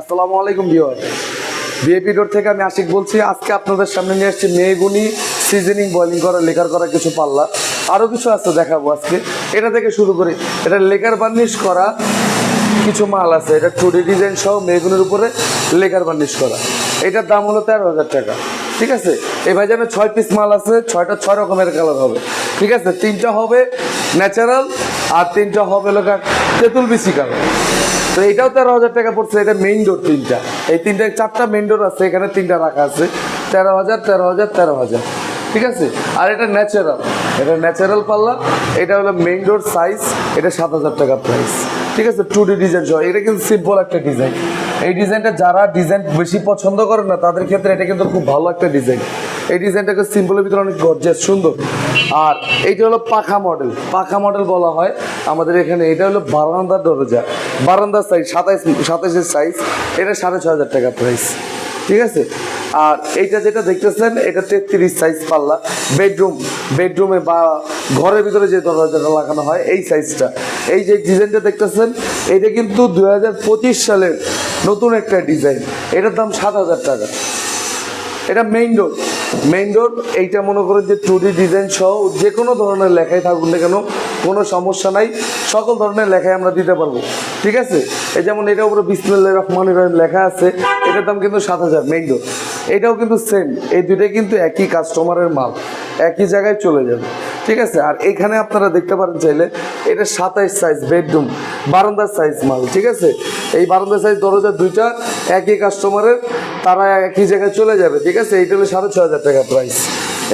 আসসালামু আলাইকুম viewer BAP ডোর থেকে আমি আশিক বলছি। আজকে আপনাদের সামনে নিয়ে এসেছি মেগুনি সিজনিং বয়লিং করা, লেকার করা কিছু পাল্লা। আরও কিছু আছে দেখাবো আজকে। এটা থেকে শুরু করি। এটা লেকার বার্নিশ করা কিছু মাল আছে। এটা টুডি ডিজাইন সহ মেগুনের উপরে লেকার বার্নিশ করা। এটার দাম হলো তেরো হাজার টাকা। ঠিক আছে? এই ভাইজানে ছয় পিস মাল আছে। ছয়টা ছয় রকমের কালার হবে। ঠিক আছে? তিনটা হবে ন্যাচারাল আর তিনটা হবে লোকা তেঁতুল বিসি কালার তো এটাও তেরো হাজার টাকা পড়ছে, এটা মেইন ডোর তিনটা। এই তিনটা, চারটা মেইন ডোর আছে, এখানে তিনটা রাখা আছে। তেরো হাজার তেরো হাজার তেরো হাজার। ঠিক আছে? আর এটা ন্যাচারাল এটা ন্যাচারাল পাল্লা, এটা হলো মেইন ডোর সাইজ এটা সাত হাজার টাকা প্রাইস ঠিক আছে? টু ডি ডিজাইন সহ। এটা কিন্তু সিম্পল একটা ডিজাইন এই ডিজাইনটা যারা ডিজাইন বেশি পছন্দ করে না, তাদের ক্ষেত্রে এটা কিন্তু খুব ভালো একটা ডিজাইন এই ডিজাইনটাকে সিম্পলের ভিতরে অনেক গর্জিয়াস সুন্দর। আর এইটা হলো পাখা মডেল। পাখা মডেল বলা হয় আমাদের এখানে। এটা হলো বারান্দার দরজা। বারান্দার সাইজ সাতাইশ, সাতাইশের সাইজ এটা সাড়ে ছ হাজার টাকা প্রাইস ঠিক আছে? আর এইটা যেটা দেখতেছেন, এটা তেত্রিশ সাইজ পাল্লা। বেডরুম বেডরুমে বা ঘরের ভিতরে যে দরজাটা লাগানো হয়, এই সাইজটা এই যে ডিজাইনটা দেখতেছেন, এটা কিন্তু দুই হাজার পঁচিশ সালের নতুন একটা ডিজাইন এটার দাম সাত হাজার টাকা। এটা মেইন ডোর মেইন ডোর এইটা মনে করেন যে টুডি ডিজাইন সহ যে কোনো ধরনের লেখাই থাকুন না কেন, কোনো সমস্যা নাই। সকল ধরনের লেখাই আমরা দিতে পারব। ঠিক আছে? এই যেমন এটা উপরে বিসমিল্লাহ রহমান রহিম লেখা আছে, এটার দাম কিন্তু সাত হাজার মেইন ডোর এটাও কিন্তু সেম এই দুটোই কিন্তু একই কাস্টমারের মাল, একই জায়গায় চলে যাবে। ঠিক আছে? আর এখানে আপনারা দেখতে পারেন চাইলে, এটা সাতাইশ সাইজ বেডরুম বারান্দার সাইজ মাল, ঠিক আছে? এই বারান্দার সাইজ দরজা দুইটা, একই কাস্টমারের তারা একই জায়গায় চলে যাবে, ঠিক আছে? এইটা হলো সাড়ে ছ হাজার টাকা প্রাইস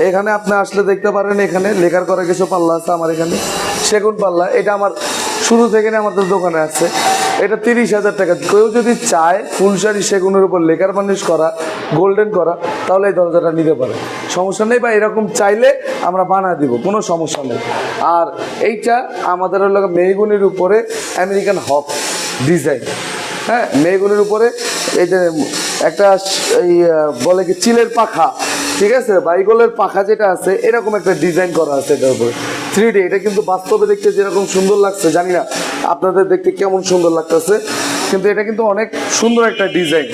এখানে আপনি আসলে দেখতে পারেন এখানে, লেখার করা কিছু পাল্লা আছে আমার এখানে, সেগুন পাল্লা। এটা আমার শুরু থেকে আমাদের দোকানে আছে। এটা তিরিশ হাজার টাকা। কেউ যদি চায় ফুলশাড়ি সেগুনের উপর লেকার বার্নিশ করা গোল্ডেন করা, তাহলে এই দরজাটা নিতে পারে। সমস্যা নেই বা এরকম চাইলে আমরা বানা দিব, কোনো সমস্যা নেই। আর এইটা আমাদের হলো মেহগুনির উপরে আমেরিকান হক ডিজাইন হ্যাঁ মেহগুনির উপরে এই যে একটা এই বলে কি চিলের পাখা, ঠিক আছে? বাইগলের পাখা যেটা আছে, এরকম একটা ডিজাইন করা আছে এটার উপরে। থ্রি ডি এটা কিন্তু বাস্তবে দেখতে যেরকম সুন্দর লাগছে, জানি না আপনাদের দেখতে কেমন সুন্দর লাগতেছে, কিন্তু এটা কিন্তু অনেক সুন্দর একটা ডিজাইন।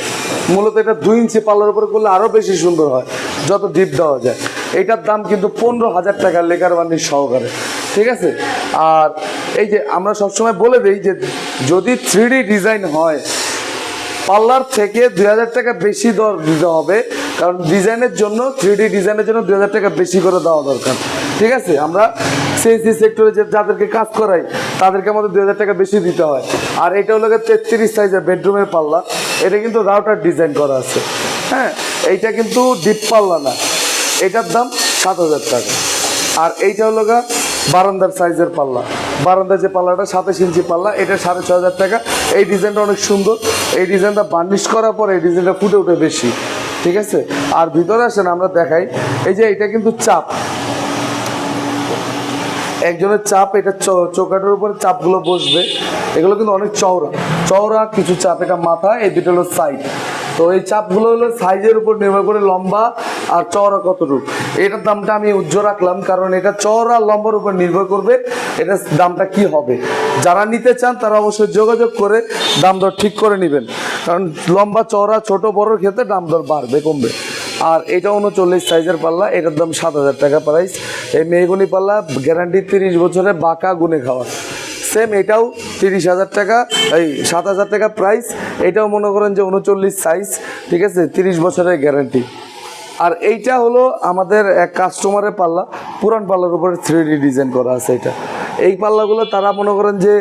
মূলত এটা দুই ইঞ্চি পাল্লার উপরে করলে আরও বেশি সুন্দর হয়, যত ডিপ দেওয়া যায়। এটার দাম কিন্তু পনেরো হাজার টাকা লেকার বান্ডির সহকারে। ঠিক আছে? আর এই যে আমরা সবসময় বলে দিই যে যদি থ্রি ডিজাইন হয় পার্লার থেকে দুই হাজার টাকা বেশি দর দিতে হবে, কারণ ডিজাইনের জন্য থ্রি ডিজাইনের জন্য দুই হাজার টাকা বেশি করে দেওয়া দরকার। ঠিক আছে? আমরা সিএনসি সেক্টরে যে যাদেরকে কাজ করাই, তাদেরকে আমাদের দুই হাজার টাকা বেশি দিতে হয়। আর এটা হলো তেত্রিশ সাইজের বেডরুমের পাল্লা এটা কিন্তু রাউটার ডিজাইন করা আছে। হ্যাঁ এইটা কিন্তু ডিপ পাল্লা না। এটার দাম সাত হাজার টাকা। আর এইটা হলো গা বারান্দার সাইজের পাল্লা। বারান্দার যে পাল্লাটা, সাতাশ ইঞ্চি পাল্লা, এটা সাড়ে ছ হাজার টাকা। এই ডিজাইনটা অনেক সুন্দর। এই ডিজাইনটা বার্নিশ করার পরে এই ডিজাইনটা ফুটে উঠে বেশি। ঠিক আছে? আর ভিতরে আসেন, আমরা দেখাই। এই যে এটা কিন্তু চাপ। একজনের চাপ, এটা চ- চৌকাঠের উপরে চাপগুলো বসবে। এগুলো কিন্তু অনেক চওড়া। চওড়া, কিছু চাপ, এটা মাথা, এই দুটো হলো সাইড তো এই চাপগুলো হলো সাইজের উপর নির্ভর করে লম্বা আর চওড়া কতটুকু? এটার দামটা আমি উজ্জ্ব রাখলাম, কারণ এটা চওড়া লম্বার উপর নির্ভর করবে এটা দামটা কি হবে। যারা নিতে চান, তারা অবশ্যই যোগাযোগ করে দাম দর ঠিক করে নেবেন। কারণ লম্বা, চওড়া, ছোট বড়োর ক্ষেত্রে দাম দর বাড়বে, কমবে। আর এটা উনচল্লিশ সাইজের পাল্লা, এটার দাম সাত হাজার টাকা প্রাইস এই মেহগুনি পাল্লা গ্যারান্টি তিরিশ বছরে বাঁকা গুনে খাওয়া। সেম এটাও তিরিশ হাজার টাকা, এই সাত হাজার টাকা প্রাইস এটাও মনে করেন যে উনচল্লিশ সাইজ ঠিক আছে? তিরিশ বছরের গ্যারান্টি আর এইটা হলো আমাদের এক কাস্টমারের পাল্লা। পুরান পাল্লার উপরে থ্রি ডি ডিজাইন করা আছে এটা। এই পাল্লাগুলো তারা মনে করেন যে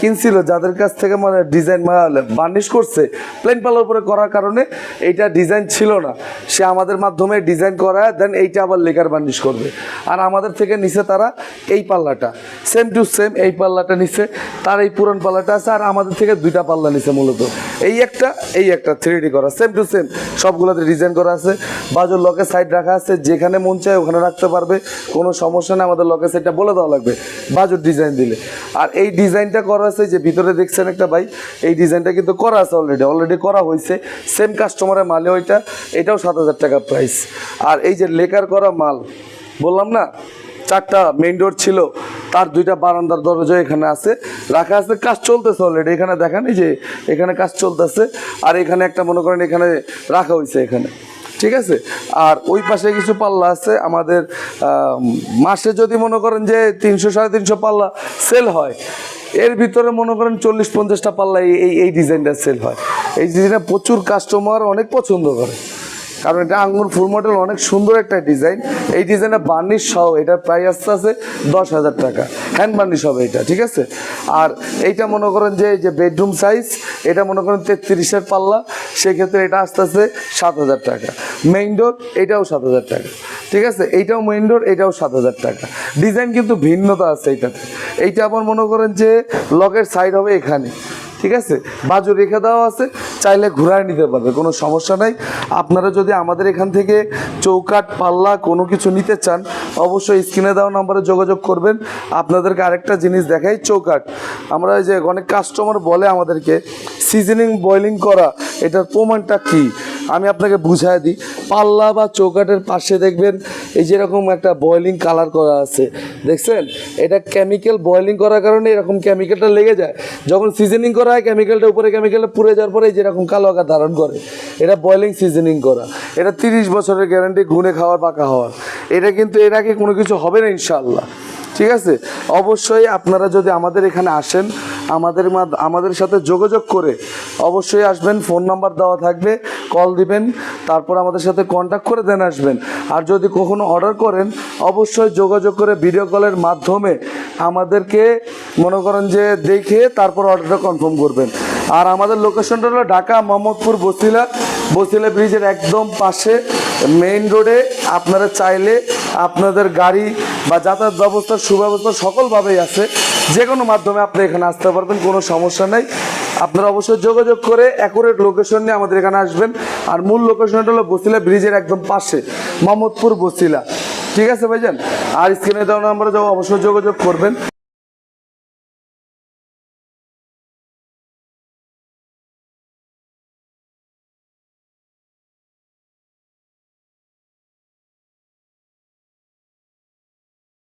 কিনছিল যাদের কাছ থেকে মানে ডিজাইন বার্নিশ করছে প্লেন পাল্লার উপরে করার কারণে এইটা ডিজাইন ছিল না। সে আমাদের মাধ্যমে ডিজাইন করায় দেন এইটা আবার লেকার বার্নিশ করবে। আর আমাদের থেকে নিচে তারা এই পাল্লাটা। সেম টু সেম এই পাল্লাটা নিছে, তার এই পুরান পাল্লাটা আছে, আর আমাদের থেকে দুইটা পাল্লা নিছে মূলত। এই একটা এই একটা থ্রি করা সেম টু সেম সবগুলোতে ডিজাইন করা আছে। বাজুর লকের সাইড রাখা আছে, যেখানে মন চায় ওখানে রাখতে পারবে, কোনো সমস্যা নেই, আমাদের লকের সাইডটা বলে দেওয়া লাগবে, বাজুর ডিজাইন দিলে। আর এই ডিজাইনটা করা আছে, যে ভিতরে দেখছেন একটা ভাই, এই ডিজাইনটা কিন্তু করা আছে অলরেডি অলরেডি করা হয়েছে। সেম কাস্টমারের মালে ওইটা, এটাও সাত হাজার টাকা প্রাইস আর এই যে লেকার করা মাল, বললাম না? চারটা মেইন ডোর ছিল, তার দুইটা বারান্দার দরজা এখানে আছে, রাখা আছে, কাজ চলতেছে অলরেডি এখানে দেখেন যে এখানে কাজ চলতেছে, আর এখানে একটা মনে করেন এখানে রাখা হয়েছে এখানে। ঠিক আছে? আর ওই পাশে কিছু পাল্লা আছে, আমাদের মাসে যদি মনে করেন যে তিনশো, সাড়ে তিনশো পাল্লা সেল হয়, এর ভিতরে মনে করেন চল্লিশ, পঞ্চাশটা পাল্লা এই- এই ডিজাইনটা সেল হয়। এই ডিজাইনটা প্রচুর কাস্টমার অনেক পছন্দ করে। কারণ এটা আঙ্গুর ফুল মডেল অনেক সুন্দর একটা ডিজাইন এই ডিজাইনে বার্নিশ সহ এটার আসতে আছে দশ হাজার টাকা। হ্যান্ড বার্নিশ হবে এটা, ঠিক আছে? আর এইটা মনে করেন যে যে বেডরুম সাইজ এটা মনে করেন তেত্রিশের পাল্লা, সেক্ষেত্রে এটা আসতে আছে সাত হাজার টাকা। মেইন ডোর এটাও সাত হাজার টাকা। ঠিক আছে? এইটাও মেইন ডোর এটাও সাত হাজার টাকা। ডিজাইন কিন্তু ভিন্নতা আছে এইটাতে এইটা আবার মনে করেন যে লকের সাইড হবে এখানে। ঠিক আছে? বাজু রেখে দেওয়া আছে, চাইলে ঘুরায় নিতে পারবে, কোনো সমস্যা নাই। আপনারা যদি আমাদের এখান থেকে চৌকাট পাল্লা কোনো কিছু নিতে চান, অবশ্যই স্ক্রিনে দেওয়া নম্বরে যোগাযোগ করবেন। আপনাদেরকে আরেকটা জিনিস দেখাই চৌকাট আমরা এই যে অনেক কাস্টমার বলে আমাদেরকে সিজনিং বয়লিং করা, এটার প্রমাণটা কি? আমি আপনাকে বুঝাই দিই। পাল্লা বা চৌকাটের পাশে দেখবেন এই যেরকম একটা বয়লিং কালার করা আছে। দেখছেন? এটা কেমিক্যাল বয়লিং করার কারণে এরকম কেমিক্যালটা লেগে যায়। যখন সিজনিং করা হয় কেমিক্যালটা উপরে কেমিক্যালটা পুড়ে যাওয়ার পরে এই যেরকম কালো আকার ধারণ করে। এটা বয়লিং সিজনিং করা। এটা তিরিশ বছরের গ্যারান্টি গুনে খাওয়ার, পাকা হওয়ার। এটা কিন্তু এর আগে কোনো কিছু হবে না ইনশাল্লাহ ঠিক আছে? অবশ্যই আপনারা যদি আমাদের এখানে আসেন আমাদের মাদ- আমাদের সাথে যোগাযোগ করে অবশ্যই আসবেন, ফোন নাম্বার দেওয়া থাকবে, কল দিবেন, তারপর আমাদের সাথে কন্ট্যাক্ট করে দেন আসবেন। আর যদি কখনো অর্ডার করেন, অবশ্যই যোগাযোগ করে ভিডিও কলের মাধ্যমে আমাদেরকে মনে করেন যে দেখে তারপর অর্ডারটা কনফার্ম করবেন। আর আমাদের লোকেশনটা হলো ঢাকা মোহাম্মদপুর বসিলা। বসিলা ব্রিজের একদম পাশে মেইন রোডে আপনারা চাইলে আপনাদের গাড়ি বা যাতায়াত ব্যবস্থার সুব্যবস্থা সকলভাবেই আছে। যে কোনো মাধ্যমে আপনি এখানে আসতে পারবেন, কোনো সমস্যা নেই। আপনারা অবশ্যই যোগাযোগ করে অ্যাকুরেট লোকেশন নিয়ে আমাদের এখানে আসবেন। আর মূল লোকেশনটা হলো বসিলা ব্রিজের একদম পাশে মোহাম্মদপুর বসিলা। ঠিক আছে ভাইজান? আর স্ক্রিনে দেওয়া নাম্বারে অবশ্যই যোগাযোগ করবেন।